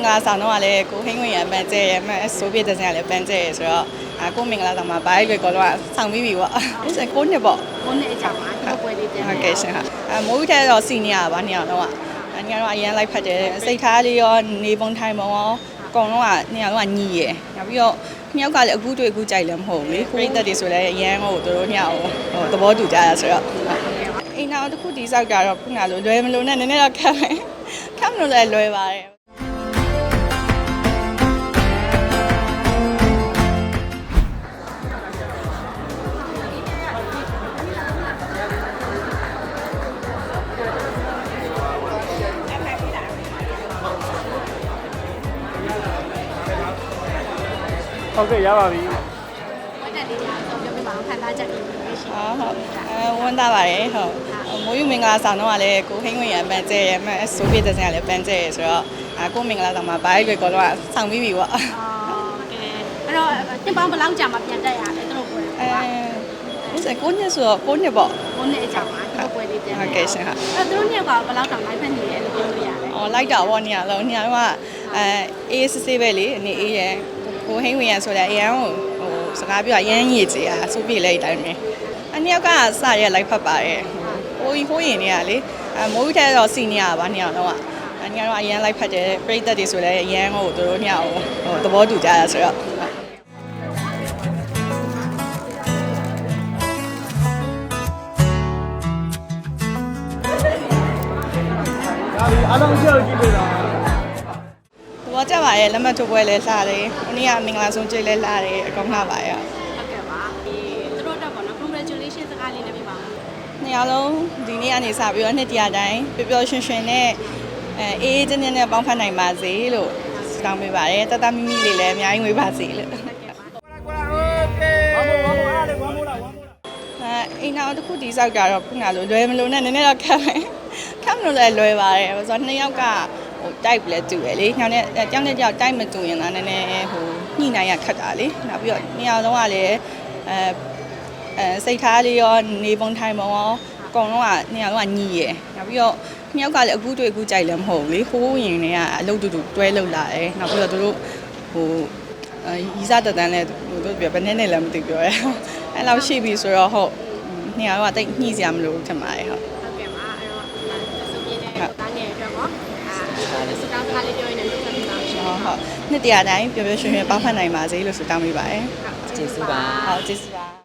င်္ဂလာဆောင်တော့ကလည်းကိုဟင်းဝင်ရပန်းကျဲရမှဆိုပြတဲ့စင်ကလည်းပန်းကျဲရဆိုတော့အာကိုမင်္ဂလာဆောင်မှာဘာလို့ကောတော့ဆောင်ပြီးပြီပေါ့အဲ့ဒါကိုနှစ်ပေါ့ကိုနှစ်အကြောင်းပါဒီပွဲလေးတင်ဟုတ်ကဲ့ရှင်ဟာအမိုးထဲတော့စီနီယာပါနေအောင်တော့အညာတော့အရန်လိုက်ဖတ်တယ်စိတ်ထားလေးရောနေပုံထိုင်ပုံရောအကုန်လုံးကနေရာတော့ညီရယ်နောက်ပြီးတော့မြောက်ကလည်းအခုတွေ့အခုကြိုက်လည်းမဟုတ်ဘူးလေပြိသက်တွေဆိုလည်းအရန်ဟိုတို့ညဟိုဟိုသဘောတူကြရဆိုတော့အိမ်နောက်တစ်ခုဒီဆောက်ကြတော့ခုနလိုလွယ်မလို့နဲ့နည်းနည်းတော့ခက်မယ်ခက်မလို့လည်းလွယ်ပါတယ် ဟုတ်ကဲ့ရပါပြီပွဲတက်လေးညာဆိုပြောပြပါအောင်ခံစားချက်လေးပဲရှိဟုတ်ဟုတ်အဲဝန်သားပါတယ်ဟုတ်မိုးယူမင်္ဂလာဆောင်တော့ကလည်းကိုဟင်းဝင်ရပန်းကျဲရမှဆိုပြတဲ့စင်ကလည်းပန်းကျဲရဆိုတော့အာကိုမင်္ဂလာဆောင်မှာဘာလို့ကောတော့ဆောင်ပြီးပြီပေါ့အော်ကဲအဲ့တော့တင်ပေါင်းဘယ်လောက်ကြာမှပြန်တက်ရလဲတို့ပွဲအဲအဲ့ဒါကိုညဆိုတော့ကိုညပေါ့ကိုနှစ်အကြောင်းပါဒီပွဲလေးတင်ဟုတ်ကဲ့ရှင်ဟာအဲ့တို့နှစ်ကဘယ်လောက်တောင်လိုက်ဖက်နေလဲလို့ပြောလို့ရတယ်အော်လိုက်တာပေါ့နေရလုံးနေရတော့အဲအေးစစ်စစ်ပဲလေအနေအေးရ ကိုဟင်းဝင်ရဆိုတဲ့အရန်ကိုဟိုစကားပြောရရမ်းရည်ကြီးอ่ะဆိုပြလေတိုင်းပဲအနည်းကစရလိုက်ဖတ်ပါတယ်ဟိုဟိုရင်နေရလေအမိုးထဲတော့စီနီယာပါနေရတော့အညာတော့အရန်လိုက်ဖတ်တယ်ပြိသက်တွေဆိုလည်းအရန်ဟိုတို့ညဟိုဟိုသဘောတူကြရဆိုတော့ဒါပြီအားလုံးကြောက်ကြည့်လို့လား သဘောကျပါရဲ့လက်မှတ်ထိုးပွဲလဲလှတယ်။ဦးနေ့ကမင်္ဂလာဆုံးကြိတ်လဲလှတယ်အကောင်လှပါရဲ့ဟုတ်ကဲ့ပါဒီတို့တော့ပေါ့နော် congratulation စကားလေးလည်းပြပါဦး။နှစ်ယောက်လုံးဒီနေ့ကနေစပြီးတော့နှစ်တရာတိုင်းပျော်ပျော်ရွှင်ရွှင်နဲ့အဲအေးအေးတင်းတင်းနဲ့ပေါင်းဖက်နိုင်ပါစေလို့ဆုတောင်းပေးပါတယ်။တတမိမိလေးလည်းအများကြီးဝေးပါစေလို့။ဝမ်းမို့ဝမ်းမို့အားလေဝမ်းမို့လားဝမ်းမို့လားအဲအိမ်နောက်တစ်ခုဒီဆောက်ကြတော့ခုနလိုလွယ်မလို့နဲ့နည်းနည်းတော့ခက်မယ်ခက်မလို့လည်းလွယ်ပါတယ်ဆိုတော့နှစ်ယောက်က ဟိုတိုက်လည်းတူတယ်လေညောင်နဲ့ကြောင်းတဲ့ကြောက်တိုက်မတူရင်လည်းနည်းနည်းဟိုညှိနှိုင်းရခက်တာလေနောက်ပြီးတော့နှစ်ယောက်လုံးကလည်းအဲအဲစိတ်ထားလေးရောနေပုံထိုင်ပုံရောအကုန်လုံးကနှစ်ယောက်လုံးကညီရယ်နောက်ပြီးတော့နှစ်ယောက်ကလည်းအခုတွေ့အခုကြိုက်လည်းမဟုတ်ဘူးလေခိုးရင်တွေကအလုပ်တူတူတွဲလုပ်လာတယ်နောက်ပြီးတော့သူတို့ဟိုအဲရီစားတက်တန်းလဲဟိုတို့ပြောဘယ်နဲ့နဲ့လည်းမသိပြောရဲအဲ့လောက်ရှိပြီဆိုတော့ဟုတ်နေရာတော့တိတ်ညှိစရာမလိုဘူးထင်ပါတယ်ဟုတ် ဟုတ်ကဲ့ပါအဲ့တော့ဆိုပြနေတဲ့တားငယ်အတွက်ပေါ့အာစကားစကားလေးပြောရင်းနဲ့ဆက်ပြီးပါရှင် ဟုတ်ဟုတ်နှစ်တရာတိုင်းပျော်ပျော်ရွှင်ရွှင်ပေါင်းဖက်နိုင်ပါစေလို့ဆုတောင်းပေးပါတယ်ကျေးဇူးပါဟုတ်ကျေးဇူးပါ